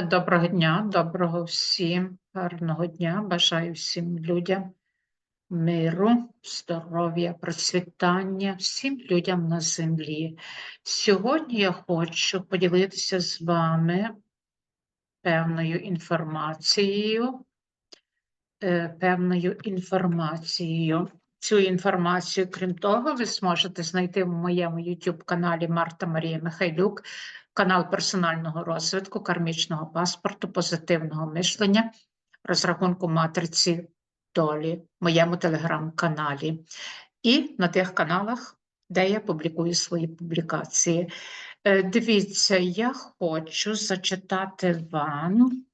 Доброго дня, доброго всім, гарного дня. Бажаю всім людям миру, здоров'я, процвітання, всім людям на землі. Сьогодні я хочу поділитися з вами певною інформацією, е, певною інформацією. Цю інформацію, крім того, ви зможете знайти в моєму YouTube каналі Марта Марія Михайлюк, канал персонального розвитку, кармічного паспорту, позитивного мишлення, розрахунку матриці долі, моєму телеграм-каналі. І на тих каналах, де я публікую свої публікації. Е, Дивіться, я хочу зачитати вам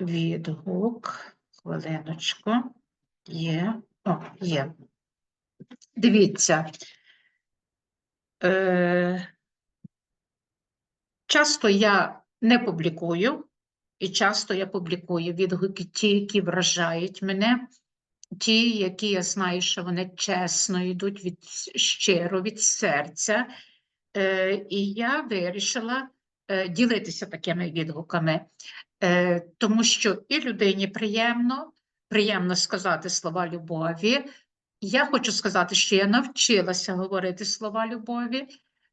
відгук. Хвилиночку. Є. О, є. Дивіться. Е, часто я не публікую, і часто я публікую відгуки ті, які вражають мене, ті, які я знаю, що вони чесно йдуть від щиро від серця. Е, і я вирішила е, ділитися такими відгуками, е, тому що і людині приємно, приємно сказати слова любові. Я хочу сказати, що я навчилася говорити слова любові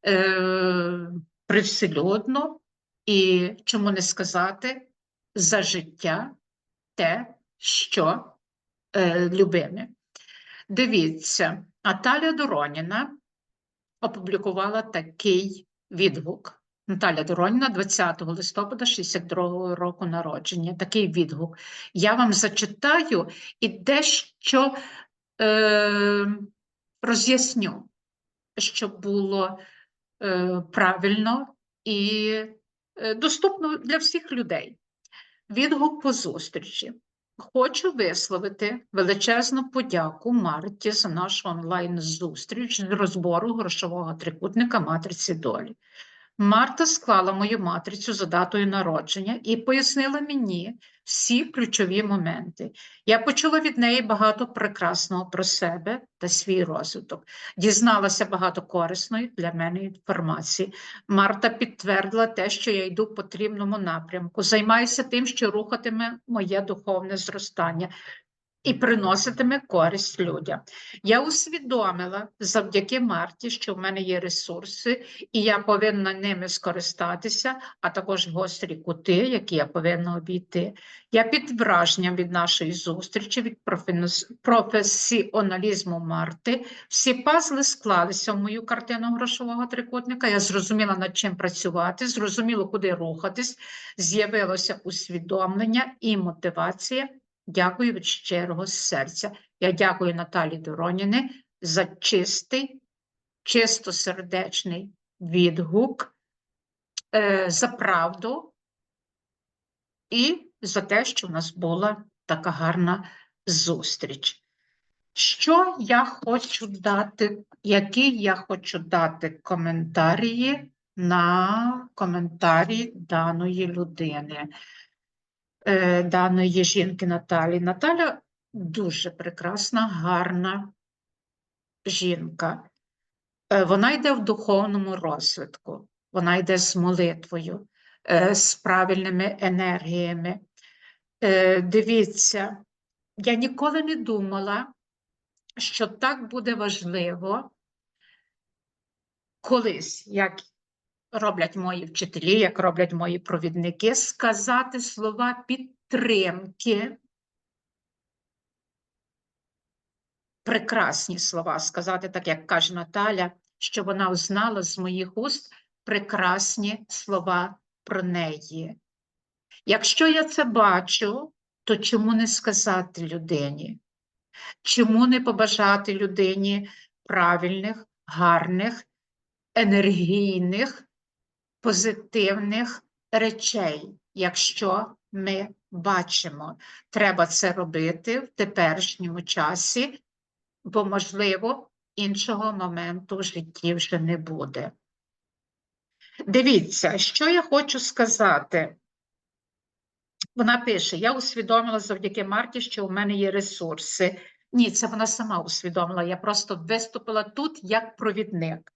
е, привселюдно, і чому не сказати за життя те, що е, любиме. Дивіться, Наталя Дороніна опублікувала такий відгук. Наталя Дороніна, 20 листопада 62 року народження. Такий відгук. Я вам зачитаю і дещо е, роз'ясню, щоб було правильно і е, доступно для всіх людей. Відгук по зустрічі. Хочу висловити величезну подяку Марті за нашу онлайн-зустріч з розбору грошового трикутника матриці долі. Марта склала мою матрицю за датою народження і пояснила мені всі ключові моменти. Я почула від неї багато прекрасного про себе та свій розвиток. Дізналася багато корисної для мене інформації. Марта підтвердила те, що я йду в потрібному напрямку, займаюся тим, що рухатиме моє духовне зростання і приноситиме користь людям. Я усвідомила завдяки Марті, що в мене є ресурси, і я повинна ними скористатися, а також гострі кути, які я повинна обійти. Я під враженням від нашої зустрічі, від професіоналізму Марти. Всі пазли склалися в мою картину грошового трикутника. Я зрозуміла, над чим працювати, зрозуміла, куди рухатись, з'явилося усвідомлення і мотивація. Дякую від щирого серця. Я дякую Наталі Дороніни за чистий, чистосердечний відгук, е, за правду і за те, що в нас була така гарна зустріч. Що я хочу дати, які я хочу дати коментарі на коментарі даної людини, даної жінки Наталі. Наталя дуже прекрасна, гарна жінка. Е, Вона йде в духовному розвитку, вона йде з молитвою, е, з правильними енергіями. Е, Дивіться, я ніколи не думала, що так буде важливо колись, як роблять мої вчителі, як роблять мої провідники, сказати слова підтримки. Прекрасні слова сказати, так як каже Наталя, що вона узнала з моїх уст прекрасні слова про неї. Якщо я це бачу, то чому не сказати людині? Чому не побажати людині правильних, гарних, енергійних, позитивних речей, якщо ми бачимо? Треба це робити в теперішньому часі, бо, можливо, іншого моменту в житті вже не буде. Дивіться, що я хочу сказати. Вона пише: Я усвідомила завдяки Марті, що у мене є ресурси. Ні, це вона сама усвідомила. Я просто виступила тут як провідник.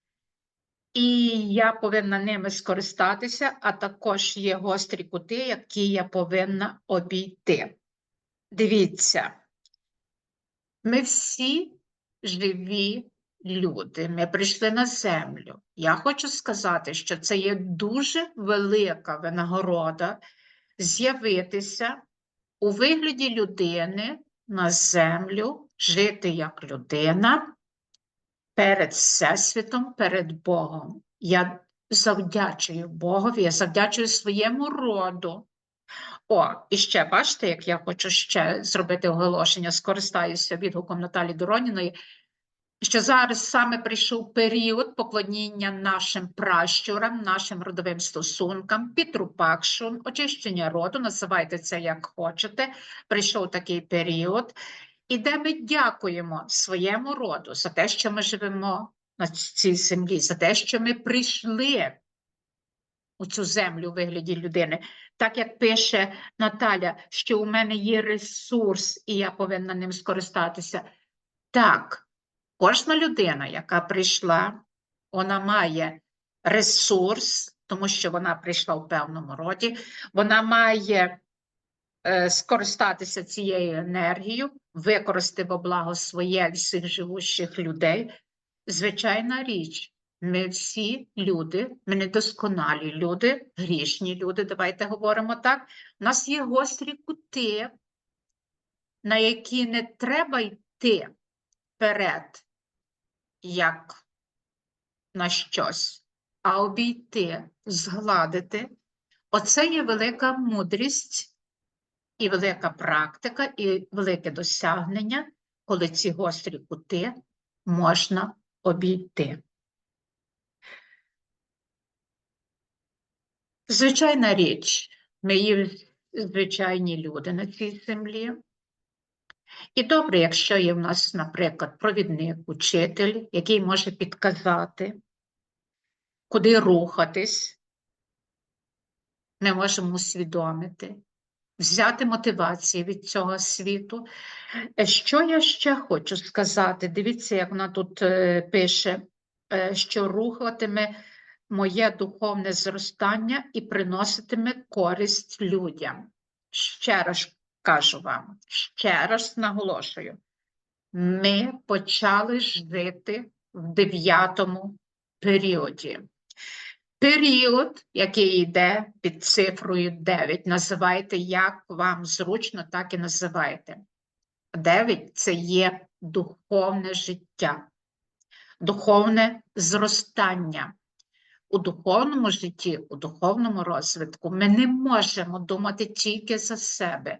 І я повинна ними скористатися, а також є гострі кути, які я повинна обійти. Дивіться, ми всі живі люди, ми прийшли на землю. Я хочу сказати, що це є дуже велика винагорода з'явитися у вигляді людини на землю, жити як людина перед Всесвітом, перед Богом. Я завдячую Богові, я завдячую своєму роду. О, і ще бачите, як я хочу ще зробити оголошення, скористаюся відгуком Наталі Дороніної, що зараз саме прийшов період поклоніння нашим пращурам, нашим родовим стосункам, підрупакшу, очищення роду, називайте це як хочете. Прийшов такий період, і де ми дякуємо своєму роду за те, що ми живемо на цій землі, за те, що ми прийшли у цю землю у вигляді людини. Так як пише Наталя, що у мене є ресурс, і я повинна ним скористатися. Так, кожна людина, яка прийшла, вона має ресурс, тому що вона прийшла в певному роді, вона має скористатися цією енергією, використати во благо своє і всіх живущих людей. Звичайна річ, ми всі люди, ми недосконалі люди, грішні люди, давайте говоримо так. У нас є гострі кути, на які не треба йти вперед, як на щось, а обійти, згладити. Оце є велика мудрість і велика практика, і велике досягнення, коли ці гострі кути можна обійти. Звичайна річ, ми є звичайні люди на цій землі. І добре, якщо є в нас, наприклад, провідник, учитель, який може підказати, куди рухатись, ми можемо усвідомити, взяти мотивацію від цього світу. Е, Що я ще хочу сказати? Дивіться, як вона тут е, пише, е, що рухатиме моє духовне зростання і приноситиме користь людям. Ще раз кажу вам, ще раз наголошую, ми почали жити в дев'ятому періоді. Період, який йде під цифрою 9, називайте як вам зручно, так і називайте. 9 – це є духовне життя, духовне зростання у духовному житті, у духовному розвитку ми не можемо думати тільки за себе.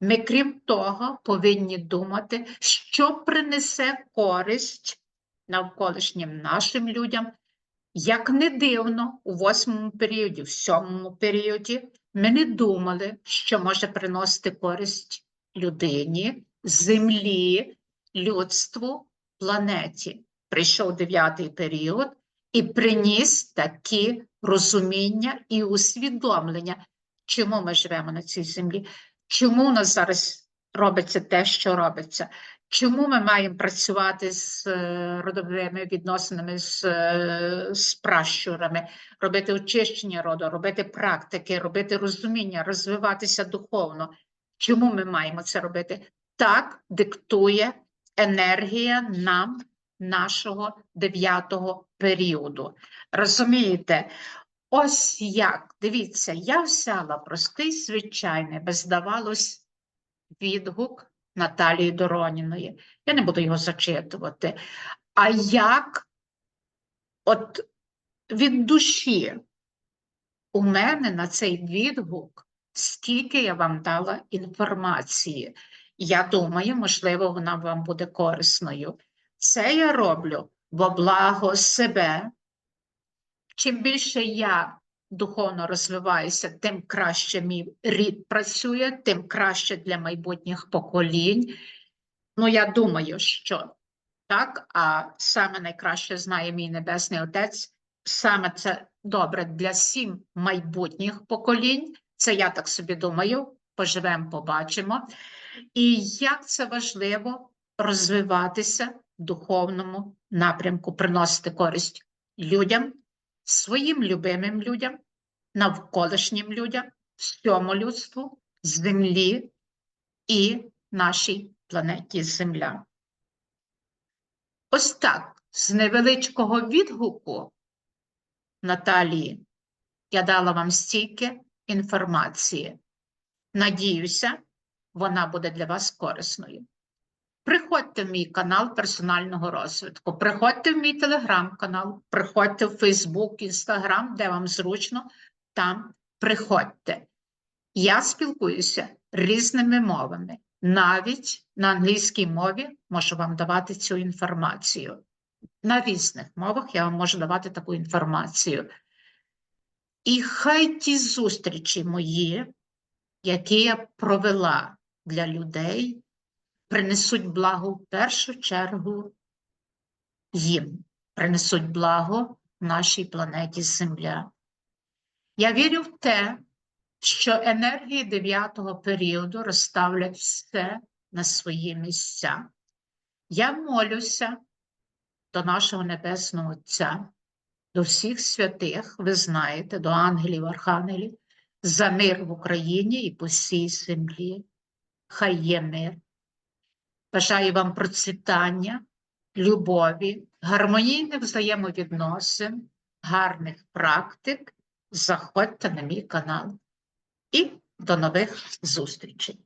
Ми, крім того, повинні думати, що принесе користь навколишнім нашим людям. Як не дивно, у восьмому періоді, в сьомому періоді ми не думали, що може приносити користь людині, землі, людству, планеті. Прийшов дев'ятий період, і приніс такі розуміння і усвідомлення, чому ми живемо на цій землі, чому у нас зараз робиться те, що робиться, чому ми маємо працювати з е, родовими відносинами, з, е, з пращурами, робити очищення роду, робити практики, робити розуміння, розвиватися духовно. Чому ми маємо це робити? Так диктує енергія нам нашого дев'ятого періоду. Розумієте? Ось як, дивіться, я взяла простий, звичайний, би здавалось, відгук Наталії Дороніної. Я не буду його зачитувати. А як от від душі у мене на цей відгук, скільки я вам дала інформації. Я думаю, можливо, вона вам буде корисною. Це я роблю во благо себе. Чим більше я духовно розвиваюся, тим краще мій рід працює, тим краще для майбутніх поколінь. Ну, я думаю, що так, а саме найкраще знає мій Небесний Отець, саме це добре для сім майбутніх поколінь. Це я так собі думаю, поживемо, побачимо. І як це важливо розвиватися в духовному напрямку, приносити користь людям, своїм любимим людям, навколишнім людям, всьому людству, землі і нашій планеті Земля. Ось так, з невеличкого відгуку Наталії я дала вам стільки інформації. Надіюся, вона буде для вас корисною. Приходьте в мій канал персонального розвитку, приходьте в мій телеграм-канал, приходьте в Фейсбук, Інстаграм, де вам зручно, там приходьте. Я спілкуюся різними мовами. Навіть на англійській мові можу вам давати цю інформацію. На різних мовах я вам можу давати таку інформацію. І хай ті зустрічі мої, які я провела для людей, принесуть благо в першу чергу їм, принесуть благо нашій планеті Земля. Я вірю в те, що енергії дев'ятого періоду розставлять все на свої місця. Я молюся до нашого Небесного Отця, до всіх святих, ви знаєте, до ангелів, архангелів, за мир в Україні і по всій землі. Хай є мир. Бажаю вам процвітання, любові, гармонійних взаємовідносин, гарних практик. Заходьте на мій канал. І до нових зустрічей!